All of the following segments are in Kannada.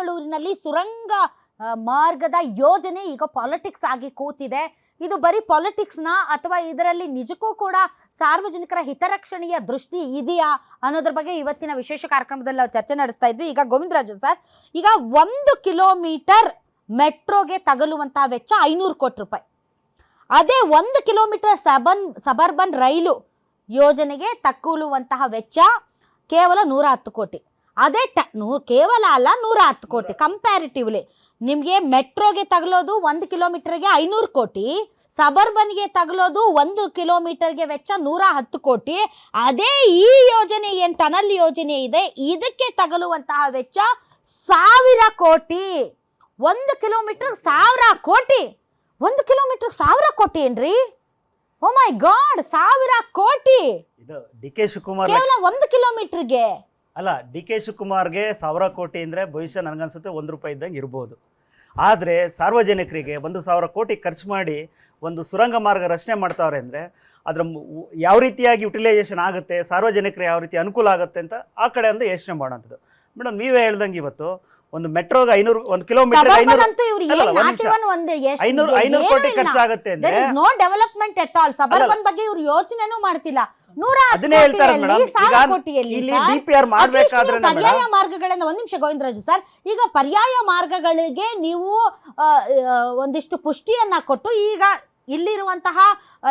ಬೆಂಗಳೂರಿನಲ್ಲಿ ಸುರಂಗ ಮಾರ್ಗದ ಯೋಜನೆ ಈಗ ಪಾಲಿಟಿಕ್ಸ್ ಆಗಿ ಕೂತಿದೆ. ಇದು ಬರೀ ಪಾಲಿಟಿಕ್ಸ್ನ ಅಥವಾ ಇದರಲ್ಲಿ ನಿಜಕ್ಕೂ ಕೂಡ ಸಾರ್ವಜನಿಕರ ಹಿತರಕ್ಷಣೆಯ ದೃಷ್ಟಿ ಇದೆಯಾ ಅನ್ನೋದ್ರ ಬಗ್ಗೆ ಇವತ್ತಿನ ವಿಶೇಷ ಕಾರ್ಯಕ್ರಮದಲ್ಲಿ ನಾವು ಚರ್ಚೆ ನಡೆಸ್ತಾ ಇದ್ವಿ. ಈಗ ಗೋವಿಂದರಾಜು ಸರ್, ಈಗ ಒಂದು ಕಿಲೋಮೀಟರ್ ಮೆಟ್ರೋಗೆ ತಗಲುವಂತಹ ವೆಚ್ಚ ಐನೂರು ಕೋಟಿ ರೂಪಾಯಿ. ಅದೇ ಒಂದು ಕಿಲೋಮೀಟರ್ ಸಬನ್, ಸಬರ್ಬನ್ ರೈಲು ಯೋಜನೆಗೆ ತಕ್ಕುಲುವಂತಹ ವೆಚ್ಚ ಕೇವಲ ನೂರ ಹತ್ತು ಕೋಟಿ. ಅದೇ ಟ ನೂ ಕೇವಲ ಅಲ್ಲ ನೂರ ಹತ್ತು ಕೋಟಿ. ಕಂಪ್ಯಾರಿಟಿವ್ಲಿ ನಿಮಗೆ ಮೆಟ್ರೋಗೆ ತಗಲೋದು ಒಂದು ಕಿಲೋಮೀಟರ್ಗೆ ಐನೂರು ಕೋಟಿ ಸಬರ್ಬನ್ಗೆ ತಗಲೋದು ಒಂದು ಕಿಲೋಮೀಟರ್ಗೆ ವೆಚ್ಚ ನೂರ ಹತ್ತು ಕೋಟಿ. ಅದೇ ಈ ಯೋಜನೆ ಏನು ಟನಲ್ ಯೋಜನೆ ಇದೆ ಇದಕ್ಕೆ ತಗಲುವಂತಹ ವೆಚ್ಚ ಸಾವಿರ ಕೋಟಿ. ಒಂದು ಕಿಲೋಮೀಟರ್ ಸಾವಿರ ಕೋಟಿ. ಒಂದು ಕಿಲೋಮೀಟರ್ ಸಾವಿರ ಕೋಟಿ ಏನ್ರಿ? ಓ ಮೈ ಗಾಡ್ ಸಾವಿರ ಕೋಟಿ. ಇದು ಡಿ ಕೆ ಶಿವಕುಮಾರ್ ಕೇವಲ ಒಂದು ಕಿಲೋಮೀಟರ್ಗೆ. ಅಲ್ಲ ಡಿ ಕೆ ಶಿವಕುಮಾರ್ಗೆ ಸಾವಿರ ಕೋಟಿ ಅಂದರೆ ಭವಿಷ್ಯ ನನಗನ್ಸುತ್ತೆ ಒಂದು ರೂಪಾಯಿ ಇದ್ದಂಗೆ ಇರ್ಬೋದು. ಆದರೆ ಸಾರ್ವಜನಿಕರಿಗೆ ಒಂದು ಸಾವಿರ ಕೋಟಿ ಖರ್ಚು ಮಾಡಿ ಒಂದು ಸುರಂಗ ಮಾರ್ಗ ರಚನೆ ಮಾಡ್ತಾವ್ರೆ ಅಂದರೆ ಅದರ ಯಾವ ರೀತಿಯಾಗಿ ಯುಟಿಲೈಸೇಷನ್ ಆಗುತ್ತೆ ಸಾರ್ವಜನಿಕರಿಗೆ ಯಾವ ರೀತಿ ಅನುಕೂಲ ಆಗುತ್ತೆ ಅಂತ ಆ ಕಡೆ ಕಡೆಯಿಂದ ಯೋಚನೆ ಮಾಡೋಂಥದ್ದು ಮೇಡಮ್ ನೀವೇ ಹೇಳ್ದಂಗೆ ಇವತ್ತು ಒಂದು ಮೆಟ್ರೋಗೆ ಐನೂರು ಒಂದು ಕಿಲೋಮೀಟರ್ ಐನೂರು ಐನೂರು ಕೋಟಿ ಖರ್ಚಾಗುತ್ತೆ ಅಂದ್ರೆ ಅಂದರೆ no development at all suburban ಬಗ್ಗೆ ಇವ್ರು ಯೋಚನೆನೂ ಮಾಡ್ತಿಲ್ಲ. ನೂರ ಅದನ್ನೇ ಹೇಳ್ತಾರೆ ಮೇಡಮ್ ಈಗ ಇಲ್ಲಿ ಮಾಡಬೇಕಾದ್ರೆ ಪರ್ಯಾಯ ಮಾರ್ಗಗಳನ್ನ ಒಂದ್ ನಿಮಿಷ ಗೋವಿಂದರಾಜು ಸರ್ ಈಗ ಪರ್ಯಾಯ ಮಾರ್ಗಗಳಿಗೆ ನೀವು ಒಂದಿಷ್ಟು ಪುಷ್ಟಿಯನ್ನ ಕೊಟ್ಟು ಈಗ ಇಲ್ಲಿರುವಂತಹ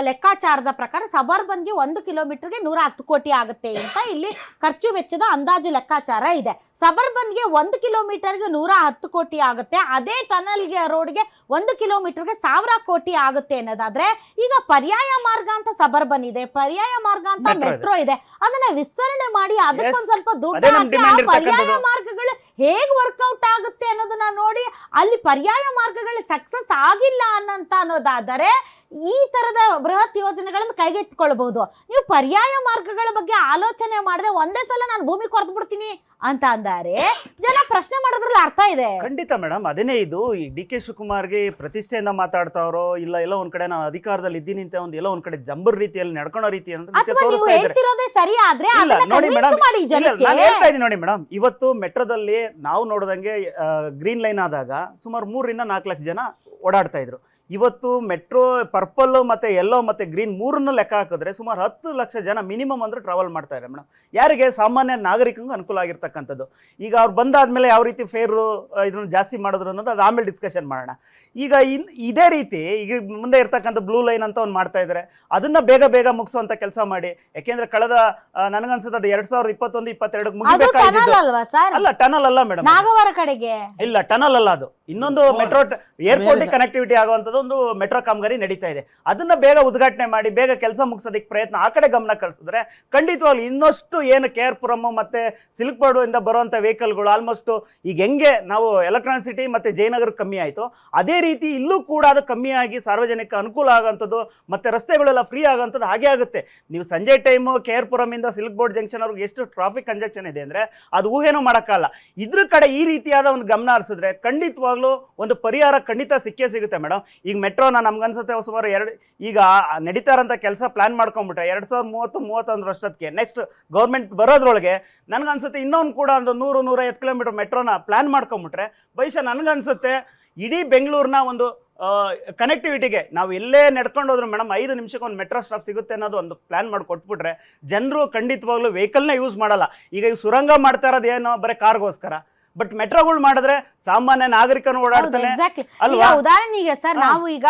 ಲೆಕ್ಕಾಚಾರದ ಪ್ರಕಾರ ಸಬರ್ಬನ್ಗೆ ಒಂದು ಕಿಲೋಮೀಟರ್ಗೆ ನೂರ ಹತ್ತು ಕೋಟಿ ಆಗುತ್ತೆ ಅಂತ ಇಲ್ಲಿ ಖರ್ಚು ವೆಚ್ಚದ ಅಂದಾಜು ಲೆಕ್ಕಾಚಾರ ಇದೆ. ಸಬರ್ಬನ್ಗೆ ಒಂದು ಕಿಲೋಮೀಟರ್ಗೆ ನೂರ ಹತ್ತು ಕೋಟಿ ಆಗುತ್ತೆ ಅದೇ ಟನಲ್ಗೆ ರೋಡ್ಗೆ ಒಂದು ಕಿಲೋಮೀಟರ್ಗೆ ಸಾವಿರ ಕೋಟಿ ಆಗುತ್ತೆ ಅನ್ನೋದಾದ್ರೆ ಈಗ ಪರ್ಯಾಯ ಮಾರ್ಗ ಅಂತ ಸಬರ್ಬನ್ ಇದೆ ಪರ್ಯಾಯ ಮಾರ್ಗ ಅಂತ ಮೆಟ್ರೋ ಇದೆ. ಅದನ್ನ ವಿಸ್ತರಣೆ ಮಾಡಿ ಅದಕ್ಕೊಂದು ಸ್ವಲ್ಪ ದುಡ್ಡು ಪರ್ಯಾಯ ಇರ್ತಕ್ಕಂಥದ್ದು. ಹೇಗ್ ವರ್ಕೌಟ್ ಆಗುತ್ತೆ ಅನ್ನೋದನ್ನ ನೋಡಿ ಅಲ್ಲಿ ಪರ್ಯಾಯ ಮಾರ್ಗಗಳು ಸಕ್ಸಸ್ ಆಗಿಲ್ಲ ಅನ್ನಂತ ಅನ್ನೋದಾದರೆ ಈ ತರದ ಬೃಹತ್ ಯೋಜನೆಗಳನ್ನು ಕೈಗೆತ್ತಿಕೊಳ್ಳಬಹುದು. ನೀವು ಪರ್ಯಾಯ ಮಾರ್ಗಗಳ ಬಗ್ಗೆ ಆಲೋಚನೆ ಮಾಡದೆ ಒಂದೇ ಸಲ ನಾನು ಭೂಮಿ ಕೊರೆದು ಬಿಡ್ತೀನಿ ಅಂತ ಅಂದಾರೆ ಜನ ಪ್ರಶ್ನೆ ಮಾಡೋದ್ರಲ್ಲಿ ಅರ್ಥ ಇದೆ. ಖಂಡಿತ ಮೇಡಮ್ ಅದೇನೇ ಇದು. ಈ ಡಿ ಕೆ ಶಿವಕುಮಾರ್ಗೆ ಪ್ರತಿಷ್ಠೆಯಿಂದ ಮಾತಾಡ್ತಾವ್ರೋ ಇಲ್ಲ ಎಲ್ಲ ಒಂದ್ ಕಡೆ ನಾನು ಅಧಿಕಾರದಲ್ಲಿ ಇದ್ದೀನಿ ಅಂತ ಒಂದು ಎಲ್ಲ ಒಂದ್ ಕಡೆ ಜಂಬರ್ ರೀತಿಯಲ್ಲಿ ನಡ್ಕೊಳೋ ರೀತಿ ಅಂತ ರೀತಿ ಅಥವಾ ನೀವು ತೋರಿಸ್ತಾ ಇದ್ದಾರೆ. ಹೇಳ್ತಿರೋದೇ ಸರಿ ಆದ್ರೆ ಇಲ್ಲ ಅದನ್ನ ನೋಡಿ convince ಮೇಡಮ್ ಮಾಡಿ ಜನಕ್ಕೆ. ನಾನು ಹೇಳ್ತಾ ಇದ್ದೀನಿ ನೋಡಿ ಮೇಡಮ್ ಇವತ್ತು ಮೆಟ್ರೋದಲ್ಲಿ ನಾವು ನೋಡಿದಂಗೆ ಗ್ರೀನ್ ಲೈನ್ ಆದಾಗ ಸುಮಾರು ಮೂರರಿಂದ ನಾಲ್ಕು ಲಕ್ಷ ಜನ ಓಡಾಡ್ತಾ ಇದ್ರು. ಇವತ್ತು ಮೆಟ್ರೋ ಪರ್ಪಲ್ ಮತ್ತೆ ಎಲ್ಲೋ ಮತ್ತೆ ಗ್ರೀನ್ ಮೂರನ್ನ ಲೆಕ್ಕ ಹಾಕಿದ್ರೆ ಸುಮಾರು ಹತ್ತು ಲಕ್ಷ ಜನ ಮಿನಿಮಮ್ ಅಂದ್ರೆ ಟ್ರಾವೆಲ್ ಮಾಡ್ತಾ ಇದ್ದಾರೆ ಮೇಡಮ್ ಯಾರಿಗೆ ಸಾಮಾನ್ಯ ನಾಗರಿಕಂಗೂ ಅನುಕೂಲ ಆಗಿರ್ತಕ್ಕಂಥದ್ದು. ಈಗ ಅವ್ರು ಬಂದಾದ್ಮೇಲೆ ಯಾವ ರೀತಿ ಫೇರು ಇದನ್ನು ಜಾಸ್ತಿ ಮಾಡಿದ್ರು ಅನ್ನೋದು ಅದು ಆಮೇಲೆ ಡಿಸ್ಕಷನ್ ಮಾಡೋಣ. ಈಗ ಇನ್ ಇದೇ ರೀತಿ ಈಗ ಮುಂದೆ ಇರ್ತಕ್ಕಂಥ ಬ್ಲೂ ಲೈನ್ ಅಂತ ಒಂದು ಮಾಡ್ತಾ ಇದ್ದಾರೆ ಅದನ್ನ ಬೇಗ ಬೇಗ ಮುಗಿಸುವಂತ ಕೆಲಸ ಮಾಡಿ. ಯಾಕೆಂದ್ರೆ ಕಳೆದ ನನಗನ್ಸುತ್ತೆ ಅದು ಎರಡ್ ಸಾವಿರದ ಇಪ್ಪತ್ತೊಂದು ಇಪ್ಪತ್ತೆರಡು ಅದು ಮುಗಿಬೇಕಾಗಿದ್ದು ಟನಲ್ ಅಲ್ವಾ ಸರ್? ಅಲ್ಲ ಟನಲ್ ಅಲ್ಲ ಮೇಡಮ್ ನಾಗವಾರ ಕಡೆಗೆ? ಇಲ್ಲ ಟನಲ್ ಅಲ್ಲ ಅದು. ಇನ್ನೊಂದು ಮೆಟ್ರೋ ಏರ್ಪೋರ್ಟ್ ಕನೆಕ್ಟಿವಿಟಿ ಆಗುವಂತದ್ದು ಒಂದು ಮೆಟ್ರೋ ಕಾಮಗಾರಿ ನಡೀತಾ ಇದೆ. ಅದನ್ನ ಬೇಗ ಉದ್ಘಾಟನೆ ಮಾಡಿ, ಬೇಗ ಕೆಲಸ ಮುಗಿಸೋದಕ್ಕೆ ಪ್ರಯತ್ನ ಆ ಕಡೆ ಗಮನ ಕಳಿಸಿದ್ರೆ ಖಂಡಿತವಾಗ್ಲು ಇನ್ನಷ್ಟು ಏನು ಕೆ ಆರ್ ಪುರಮ್ ಮತ್ತೆ ಸಿಲ್ಕ್ ಬೋರ್ಡ್ ಇಂದ ಬರುವಂತ ವೆಹಿಕಲ್ಗಳು ಆಲ್ಮೋಸ್ಟ್ ಈಗ ಹೆಂಗೆ ನಾವು ಎಲೆಕ್ಟ್ರಾನಿಕ್ ಸಿಟಿ ಮತ್ತೆ ಜಯನಗರ ಕಮ್ಮಿ ಆಯಿತು, ಅದೇ ರೀತಿ ಇಲ್ಲೂ ಕೂಡ ಅದು ಕಮ್ಮಿ ಆಗಿ ಸಾರ್ವಜನಿಕ ಅನುಕೂಲ ಆಗುವಂಥದ್ದು ಮತ್ತೆ ರಸ್ತೆಗಳೆಲ್ಲ ಫ್ರೀ ಆಗೋಂಥದ್ದು ಹಾಗೆ ಆಗುತ್ತೆ. ನೀವು ಸಂಜೆ ಟೈಮು ಕೆ ಆರ್ ಪುರಮಿಂದ ಸಿಲ್ಕ್ ಬೋರ್ಡ್ ಜಂಕ್ಷನ್ ಅವ್ರಿಗೆ ಎಷ್ಟು ಟ್ರಾಫಿಕ್ ಕಂಜೆಕ್ಷನ್ ಇದೆ ಅಂದರೆ ಅದು ಊಹೆನೂ ಮಾಡೋಕ್ಕಲ್ಲ ಇದ್ರ ಕಡೆ ಈ ರೀತಿಯಾದ ಒಂದು ಗಮನ ಹರಿಸಿದ್ರೆ ಖಂಡಿತವಾಗ್ಲೂ ಒಂದು ಪರಿಹಾರ ಖಂಡಿತ ಸಿಕ್ಕೇ ಸಿಗುತ್ತೆ ಮೇಡಮ್ ಈಗ ಮೆಟ್ರೋನ ನಮ್ಗನ್ಸುತ್ತೆ ಸುಮಾರು ಎರಡು, ಈಗ ನಡೀತಾ ಇರೋಂಥ ಕೆಲಸ ಪ್ಲಾನ್ ಮಾಡ್ಕೊಂಡ್ಬಿಟ್ರೆ ಎರಡು ಸಾವಿರದ ಮೂವತ್ತು ಮೂವತ್ತೊಂದು ಅಷ್ಟೊತ್ತಿಗೆ ನೆಕ್ಸ್ಟ್ ಗೌರ್ಮೆಂಟ್ ಬರೋದ್ರೊಳಗೆ ನನಗನ್ಸುತ್ತೆ ಇನ್ನೊಂದು ಕೂಡ ಒಂದು ನೂರು, ನೂರೈವತ್ತು ಕಿಲೋಮೀಟರ್ ಮೆಟ್ರೋನ ಪ್ಲಾನ್ ಮಾಡ್ಕೊಂಬಿಟ್ರೆ ಬಹುಶಃ ನನಗನ್ಸುತ್ತೆ ಇಡೀ ಬೆಂಗಳೂರಿನ ಒಂದು ಕನೆಕ್ಟಿವಿಟಿಗೆ ನಾವು ಎಲ್ಲೇ ನಡ್ಕೊಂಡು ಹೋದ್ರು ಮೇಡಮ್ ಐದು ನಿಮಿಷಕ್ಕೆ ಒಂದು ಮೆಟ್ರೋ ಸ್ಟಾಪ್ ಸಿಗುತ್ತೆ ಅನ್ನೋದು ಒಂದು ಪ್ಲ್ಯಾನ್ ಮಾಡಿ ಕೊಟ್ಬಿಟ್ರೆ, ಜನರು ಖಂಡಿತವಾಗ್ಲೂ ವೆಹಿಕಲ್ನ ಯೂಸ್ ಮಾಡಲ್ಲ. ಈಗ ಈ ಸುರಂಗ ಮಾಡ್ತಾ ಇರೋದು ಏನೋ ಬರೀ ಕಾರ್ಗೋಸ್ಕರ ಬಟ್ ಮೆಟ್ರೋಗಳು ಮಾಡಿದ್ರೆ ಸಾಮಾನ್ಯ ನಾಗರಿಕನು ಓಡಾಡ್ತಾನೆ. ಈಗ ಅಲ್ವಾ? ಉದಾಹರಣೆಗೆ ಸರ್ ನಾವು ಈಗ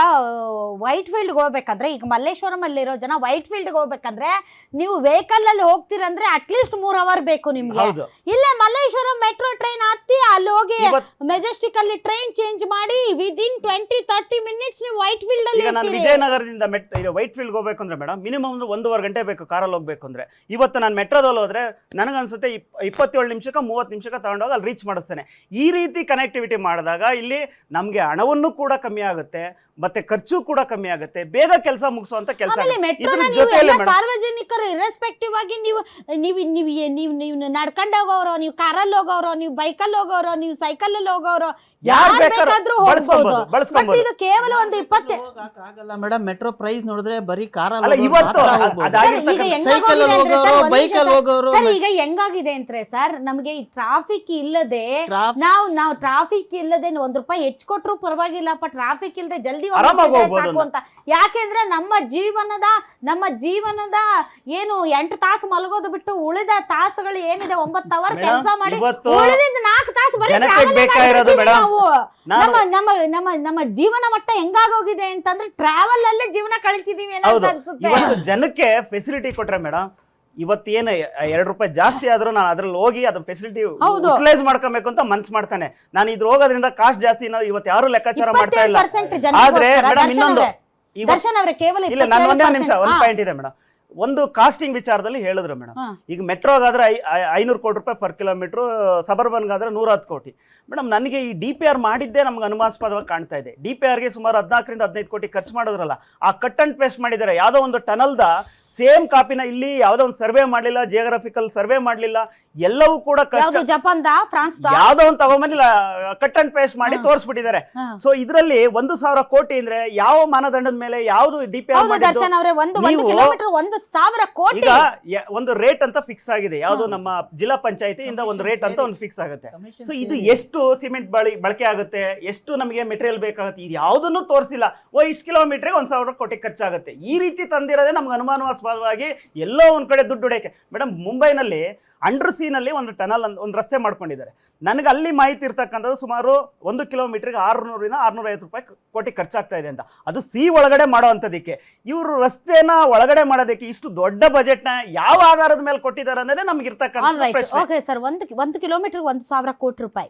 ವೈಟ್ ಫೀಲ್ಡ್ ಹೋಗ್ಬೇಕಂದ್ರೆ ಈಗ ಮಲ್ಲೇಶ್ವರಂ ಅಲ್ಲಿರೋ ಜನ ವೈಟ್ ಫೀಲ್ಡ್ ಹೋಗ್ಬೇಕಂದ್ರೆ ನೀವು ವೆಹಿಕಲ್ ಅಲ್ಲಿ ಹೋಗ್ತೀರಂದ್ರೆ ಅಟ್ಲೀಸ್ಟ್ ಮೂರ್ ಅವರ್ ಬೇಕು ನಿಮ್ಗೆ. ಇಲ್ಲ ಮಲ್ಲೇಶ್ವರಂ ಮೆಟ್ರೋ ಟ್ರೈನ್ ಹತ್ತಿ ಅಲ್ಲಿ ಹೋಗಿ ಮೆಜೆಸ್ಟಿಕ್ ಅಲ್ಲಿ ಟ್ರೈನ್ ಚೇಂಜ್ ಮಾಡಿ ವಿದಿನ್ ಟ್ವೆಂಟಿ ತರ್ಟಿ ಮಿನಿಟ್ಸ್ ನೀವು ವೈಟ್ ಫೀಲ್ಡ್ ಅಲ್ಲಿ ಈಗ ನಾನು ಇರ್ತೀರಿ. ವಿಜಯನಗರದಿಂದ ಮೆಟ್ ವೈಟ್ ಫೀಲ್ಡ್ ಹೋಗ್ಬೇಕು ಅಂದ್ರೆ ಮೇಡಮ್ ಮಿನಿಮಮ್ ಒಂದು ಒಂದೂವರೆ ಗಂಟೆ ಬೇಕು ಕಾರಲ್ಲಿ ಹೋಗ್ಬೇಕು ಅಂದ್ರೆ. ಇವತ್ತು ನಾನು ಮೆಟ್ರೋದಲ್ಲಿ ಹೋದ್ರೆ ನನಗನ್ಸುತ್ತೆ ಇಪ್ ಇಪ್ಪತ್ತೇಳು ನಿಮಿಷಕ್ಕೆ ಮೂವತ್ತು ನಿಮಿಷಕ್ಕೆ ತಗೊಂಡೋಗಿ ಅಲ್ಲಿ ರೀಚ್ ಮಾಡಿಸ್ತೇನೆ. ಈ ರೀತಿ ಕನೆಕ್ಟಿವಿಟಿ ಮಾಡಿದಾಗ ಇಲ್ಲಿ ನಮಗೆ ಹಣವನ್ನು ಕೂಡ ಕಮ್ಮಿ ಆಗುತ್ತೆ ಮತ್ತೆ ಖರ್ಚು ಕೂಡ ಕಮ್ಮಿ ಆಗುತ್ತೆ ಬೇಗ ಕೆಲಸ ಮುಗಿಸುವಂತ ಕೆಲಸ ಆಮೇಲೆ ಮೆಟ್ರೋನ ಇದ್ರ ನೀವು ಜೊತೆಯಲ್ಲಿ ಎಲ್ಲ ಮೇಡಮ್ ಸಾರ್ವಜನಿಕರು ಇರೆಸ್ಪೆಕ್ಟಿವ್ ಆಗಿ ನೀವು ನೀವು ನೀವು ನೀವು ನೀವು ನಡ್ಕೊಂಡು ಹೋಗೋರು ನೀವು ಕಾರಲ್ಲಿ ಹೋಗೋರು ನೀವು ಬೈಕಲ್ಲಿ ಹೋಗೋರು ನೀವು ಸೈಕಲ್ ಅಲ್ಲಿ ಹೋಗೋರು ಯಾರ್ ಯಾರು ಬೇಕಾದ್ರೂ ಬೇಕಾದ್ರೂ ಹೋಗ್ಬೋದು. ಬಳಸ್ಕೊಬೋದು, ಬಟ್ ಇದು ಕೇವಲ ಒಂದು ಇಪ್ಪತ್ತೆ ಆಗಲ್ಲ ಮೇಡಮ್ ಮೆಟ್ರೋ ಪ್ರೈಸ್ ನೋಡಿದ್ರೆ ಬರೀ ಕಾರ ಅಲ್ಲ ಇವತ್ತು ಅದ್- ಅದಾಗಿರ್ತಕ್ಕಂಥ- ಈಗ ಸೈಕಲ್ ಅಲ್ಲಿ ಅಂದ್ರೆ ಹೋಗೋರು ಸರ್, ಒಂದ್ ಬೈಕ್ ಅಲ್ಲಿ ಹೋಗೋರು ಸರ್ ಈಗ ಹೆಂಗಾಗಿದೆ ಅಂದ್ರೆ ಸರ್ ನಮಗೆ ಈ ಟ್ರಾಫಿಕ್ ಇಲ್ಲದೆ ನಾವ್ ನಾವು ನಾವು ಟ್ರಾಫಿಕ್ ಇಲ್ಲದೆ ಒಂದ್ ರೂಪಾಯಿ ಹೆಚ್ಚು ಕೊಟ್ರು ಪರವಾಗಿಲ್ಲಪ್ಪ ಟ್ರಾಫಿಕ್ ಇಲ್ಲದೆ ಜಲ್ದಿ ಹೋಗ್ಬೋದು ಸಾಕು ಅಂತ. ಯಾಕೆಂದ್ರೆ ನಮ್ಮ ಜೀವನದ ನಮ್ಮ ಜೀವನದ ಏನು ಎಂಟು ತಾಸು ಮಲಗೋದು ಬಿಟ್ಟು ಉಳಿದ ತಾಸುಗಳು ಏನಿದೆ ಒಂಬತ್ತು ಅವರ್ ಮೇಡಮ್, ಕೆಲಸ ಮಾಡಿ ಇವತ್ತು ಉಳಿದಿದ್ದ ನಾಲ್ಕು ತಾಸು ಬರೀ travel ಏ ಮಾಡ್ತಿದೀವಿ ಮೇಡಮ್. ನಾವು. ನಾನು ನಮ್ಮ ನಮ್ಮ ನಮ್ಮ ನಮ್ಮ ಜೀವನ ಮಟ್ಟ ಹೆಂಗಾಗೋಗಿದೆ ಅಂತಂದ್ರೆ ಟ್ರಾವೆಲ್ ಅಲ್ಲೇ ಜೀವನ ಕಳಿತಿದೀವಿ ಏನೋ ಹೌದು. ಅಂತ ಅನ್ಸುತ್ತೆ. ಇವತ್ತು ಜನಕ್ಕೆ ಫೆಸಿಲಿಟಿ ಕೊಟ್ರೆ ಮೇಡಮ್ ಇವತ್ತೇನು ಎರಡು ರೂಪಾಯಿ ಜಾಸ್ತಿ ಆದ್ರೂ ನಾನು ಅದ್ರಲ್ಲಿ ಹೋಗಿ ಅದನ್ನ ಫೆಸಿಲಿಟಿ ಹೌದು. ಯುಟಿಲೈಸ್ ಮಾಡ್ಕೊಬೇಕು ಅಂತ ಮನ್ಸ್ ಮಾಡ್ತಾನೆ. ನಾನು ಇದ್ರ ಹೋಗೋದ್ರಿಂದ ಕಾಸ್ಟ್ ಜಾಸ್ತಿ ನಾವು ಇವತ್ತು ಯಾರು ಲೆಕ್ಕಾಚಾರ ಮಾಡ್ತಾ ಇಲ್ಲ. ಆದ್ರೆ ಮೇಡಮ್ ದರ್ಶನ್ ಇನ್ನೊಂದು ಅವ್ರೆ. ಇವತ್ತು ದರ್ಶನ್ ಅವ್ರೆ ಕೇವಲ ಇಲ್ಲ ನಾನು ಒಂದೇ ನಿಮಿಷ 27% ಒಂದು ಪಾಯಿಂಟ್ ಇದೆ ಮೇಡಮ್. ಒಂದು ಕಾಸ್ಟಿಂಗ್ ವಿಚಾರದಲ್ಲಿ ಹೇಳಿದ್ರು ಮೇಡಮ್. ಈಗ ಮೆಟ್ರೋಗಾದ್ರೆ ಐನೂರು ಕೋಟಿ ರೂಪಾಯಿ ಪರ್ ಕಿಲೋಮೀಟ್ರು ಸಬರ್ಬನ್ಗಾದ್ರೆ ನೂರ ಹತ್ತು ಕೋಟಿ. ಮೇಡಮ್ ನನಗೆ ಈ ಡಿ ಪಿ ಆರ್ ಮಾಡಿದ್ದೇ ನಮ್ಗೆ ಅನುಮಾನಸ್ಪದವಾಗಿ ಕಾಣ್ತಾ ಇದೆ. ಡಿ ಪಿ ಆರ್ಗೆ ಸುಮಾರು ಹದಿನಾಲ್ಕರಿಂದ ಹದಿನೈದು ಕೋಟಿ ಖರ್ಚು ಮಾಡಿದ್ರಲ್ಲ ಆ ಕಟ್ ಅಂಡ್ ಪೇಸ್ಟ್ ಮಾಡಿದ್ದಾರೆ ಯಾವುದೋ ಒಂದು ಟನಲ್ದ ಸೇಮ್ ಕಾಪಿನ ಇಲ್ಲಿ ಯಾವುದೋ ಒಂದು ಸರ್ವೆ ಮಾಡಲಿಲ್ಲ ಜಿಯೋಗ್ರಫಿಕಲ್ ಸರ್ವೆ ಮಾಡಲಿಲ್ಲ ಎಲ್ಲವೂ ಕೂಡ ಜಪಾನ್ದ ಫ್ರಾನ್ಸ್ ಯಾವುದೋ ಒಂದು ತಗೊಂಬಂದಿಲ್ಲ ಕಟ್ ಅಂಡ್ ಪೇಸ್ಟ್ ಮಾಡಿ. ತೋರಿಸ್ಬಿಟ್ಟಿದ್ದಾರೆ. ಸೊ ಇದರಲ್ಲಿ ಒಂದು ಸಾವಿರ ಕೋಟಿ ಅಂದ್ರೆ ಯಾವ ಮಾನದಂಡದ ಮೇಲೆ ಯಾವುದು ಡಿ ಪಿ ಆರ್ ಕಿಲೋಮೀಟರ್ ಒಂದು ಸಾವಿರ ಕೋಟಿ. ಈಗ ಯ- ಒಂದು ರೇಟ್ ಅಂತ ಫಿಕ್ಸ್ ಆಗಿದೆ. ಯಾವುದು ನಮ್ಮ ಜಿಲ್ಲಾ ಪಂಚಾಯತಿಯಿಂದ ಒಂದು ರೇಟ್ ಅಂತ ಒಂದು ಫಿಕ್ಸ್ ಆಗುತ್ತೆ. ಸೊ ಇದು ಎಷ್ಟು ಸಿಮೆಂಟ್ ಬಳಿ ಬಳಕೆ ಆಗುತ್ತೆ? ಎಷ್ಟು ನಮಗೆ ಮೆಟೀರಿಯಲ್ ಬೇಕಾಗುತ್ತೆ? ಇದು ಯಾವುದನ್ನು ತೋರಿಸಿಲ್ಲ. ಓ ಇಷ್ಟು ಕಿಲೋಮೀಟರ್ಗೆ ಒಂದು ಸಾವಿರ ಕೋಟಿ ಖರ್ಚಾಗುತ್ತೆ. ಈ ರೀತಿ ತಂದಿರೋದೇ ನಮ್ಗೆ ಅನುಮಾನಾಸ್ಪದವಾಗಿ ಎಲ್ಲೋ ಒಂದ್ ಕಡೆ ದುಡ್ಡು ಹೊಡೆಯಕ್ಕೆ. ಮೇಡಮ್ ಮುಂಬೈನಲ್ಲಿ ಅಂಡರ್ ಸೀನಲ್ಲಿ ಒಂದು ಟನಲ್ ಒಂದು ರಸ್ತೆ ಮಾಡ್ಕೊಂಡಿದ್ದಾರೆ. ನನಗೆ ಅಲ್ಲಿ ಮಾಹಿತಿ ಇರ್ತಕ್ಕಂಥದ್ದು ಸುಮಾರು ಒಂದು ಕಿಲೋಮೀಟರ್ಗೆ ಆರುನೂರಿಂದ ಆರುನೂರೈವತ್ತು ರೂಪಾಯಿ ಕೋಟಿ ಖರ್ಚಾಗ್ತಾ ಇದೆ ಅಂತ. ಅದು ಸಿ ಒಳಗಡೆ ಮಾಡೋ ಅಂಥದ್ದಕ್ಕೆ ಇವರು ರಸ್ತೆನ ಒಳಗಡೆ ಮಾಡೋದಕ್ಕೆ ಇಷ್ಟು ದೊಡ್ಡ ಬಜೆಟ್ನ ಯಾವ ಆಧಾರದ ಮೇಲೆ ಕೊಟ್ಟಿದ್ದಾರೆ ಅನ್ನೋದೇ ನಮ್ಗೆ ಇರ್ತಕ್ಕಂಥ ಓಕೆ ಸರ್ ಒಂದು ಒಂದು ಕಿಲೋಮೀಟರ್ ಒಂದು ಸಾವಿರ ಕೋಟಿ ರೂಪಾಯಿ.